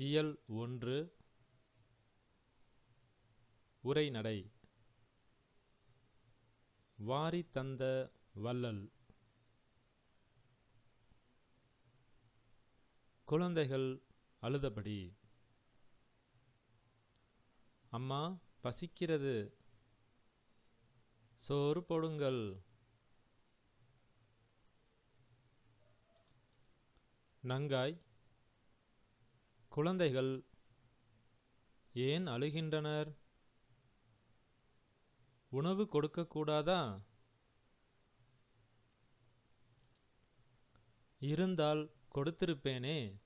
இயல் ஒன்று. உரைநடை. வாரி தந்த வள்ளல். குழந்தைகள் அழுதபடி. அம்மா பசிக்கிறது. சோறு போடுங்கள். நங்காய் குழந்தைகள் ஏன் அழுகின்றனர்? உணவு கொடுக்கக்கூடாதா? இருந்தால் கொடுத்திருப்பேனே.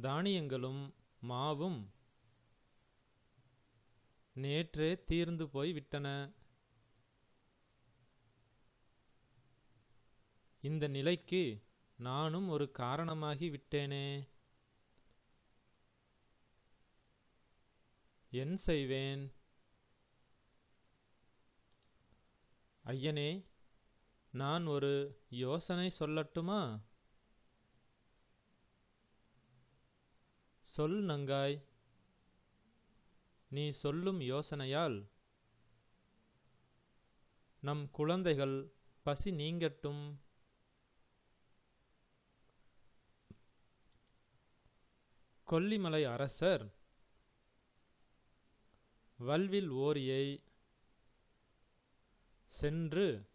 தானியங்களும் மாவும் நேற்றே தீர்ந்து போய் விட்டன இந்த நிலைக்கு நானும் ஒரு காரணமாகி விட்டேனே. என் செய்வேன். ஐயனே நான் ஒரு யோசனை சொல்லட்டுமா? சொல் நங்காய். நீ சொல்லும் யோசனையால் நம் குழந்தைகள் பசி நீங்கட்டும். கொல்லிமலை அரசர் வல்வில் ஓரியை சென்று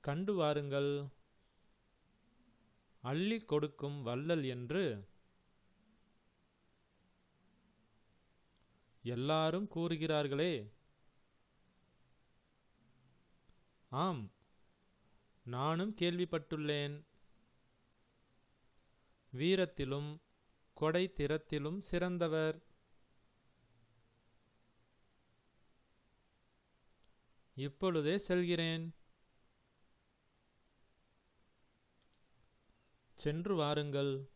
கண்டு வாருங்கள். அள்ளி கொடுக்கும் வள்ளல் என்று எல்லாரும் கூறுகிறார்களே. ஆம் நானும் கேள்விப்பட்டுள்ளேன். வீரத்திலும் கொடை திறத்திலும் சிறந்தவர். இப்பொழுதே செல்கிறேன். சென்று வாருங்கள்.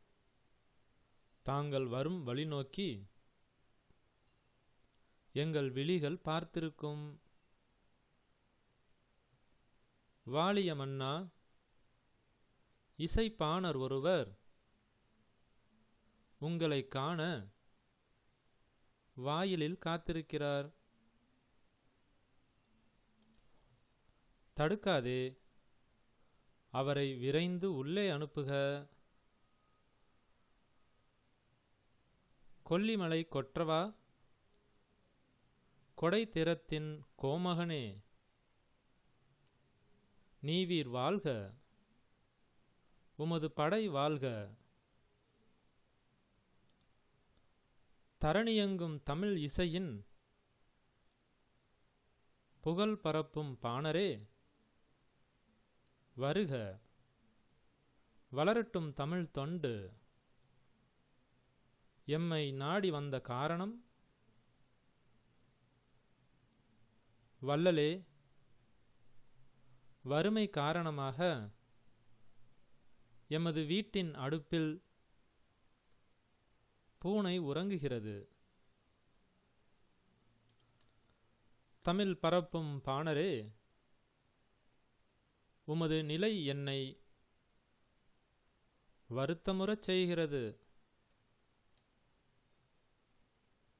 தாங்கள் வரும் வழி நோக்கி எங்கள் விழிகள் பார்த்திருக்கும். வாலிய மன்னா இசைப்பாணர் ஒருவர் உங்களை காண வாயிலில் காத்திருக்கிறார். தடுக்காதே அவரை விரைந்து உள்ளே அனுப்புக. கொல்லிமலை கொற்றவா? கொடை திறத்தின் கோமகனே நீவீர் வாழ்க. உமது படை வாழ்க. தரணியெங்கும் தமிழ் இசையின் புகழ் பரப்பும் பாணரே வருக. வளரட்டும் தமிழ் தொண்டு. எம்மை நாடி வந்த காரணம்? வள்ளலே. வறுமை காரணமாக எமது வீட்டின் அடுப்பில் பூனை உறங்குகிறது. தமிழ் பரப்பும் பாணரே உமது நிலை என்னை வருத்தமுறச் செய்கிறது.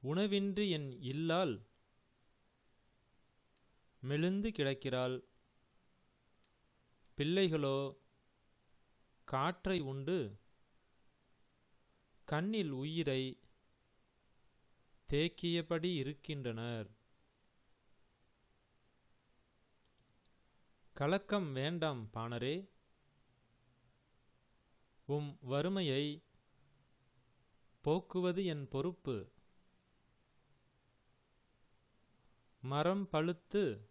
உணவின்றி என் இல்லால் மெலிந்து கிடக்கிறாள். பிள்ளைகளோ காற்றை உண்டு கண்ணில் உயிரை தேக்கியபடி இருக்கின்றனர். கலக்கம் வேண்டாம் பாணரே. உம் வறுமையை போக்குவது என் பொறுப்பு. மரம் பழுத்து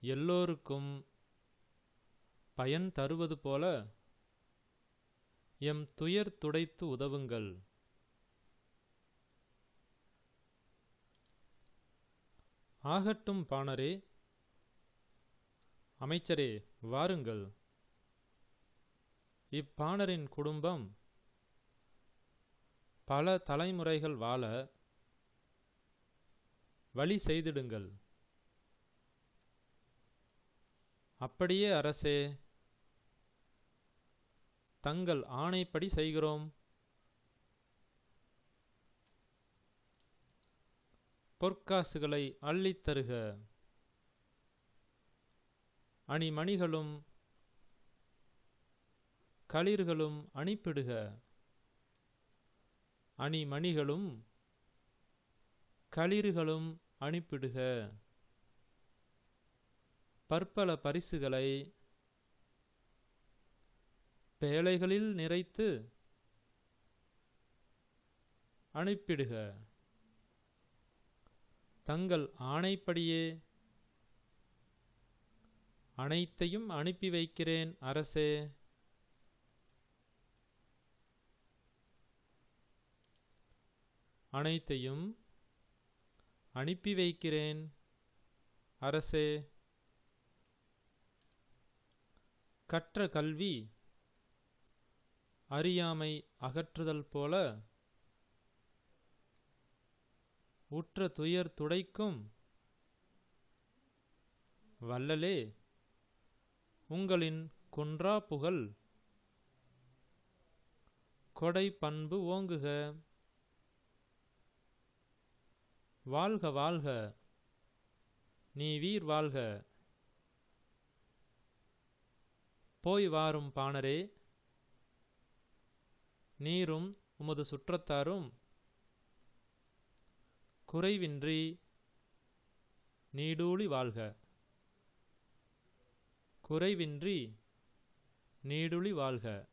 எல்லோருக்கும் பயன் தருவது போல எம் துயர் துடைத்து உதவுங்கள். ஆகட்டும் பாணரே அமைச்சரே வாருங்கள். இப்பாணரின் குடும்பம் பல தலைமுறைகள் வாழ வழி செய்திடுங்கள். அப்படியே அரசே தங்கள் ஆணைப்படி செய்கிறோம். பொற்காசுகளை அள்ளித் தருக. அணிமணிகளும் களிர்களும் அனுப்பிடுக அணிமணிகளும் களிர்களும் அனுப்பிடுக பற்பல பரிசுகளை பேழைகளில் நிறைத்து அனுப்பிடுக. தங்கள் ஆணைப்படியே அனைத்தையும் அனுப்பி வைக்கிறேன் அரசே. அனைத்தையும் அனுப்பி வைக்கிறேன் அரசே. கற்ற கல்வி அறியாமை அகற்றுதல் போல உற்ற துயர் துடைக்கும் வல்லலே உங்களின் குன்றா புகழ் கொடை பண்பு ஓங்குக. வாழ்க வாழ்க நீ வீர் வாழ்க. போய் வாரும் பாணரே நீரும் உமது சுற்றத்தாரும் குறைவின்றி நீடூழி வாழ்க. குறைவின்றி நீடுழி வாழ்க.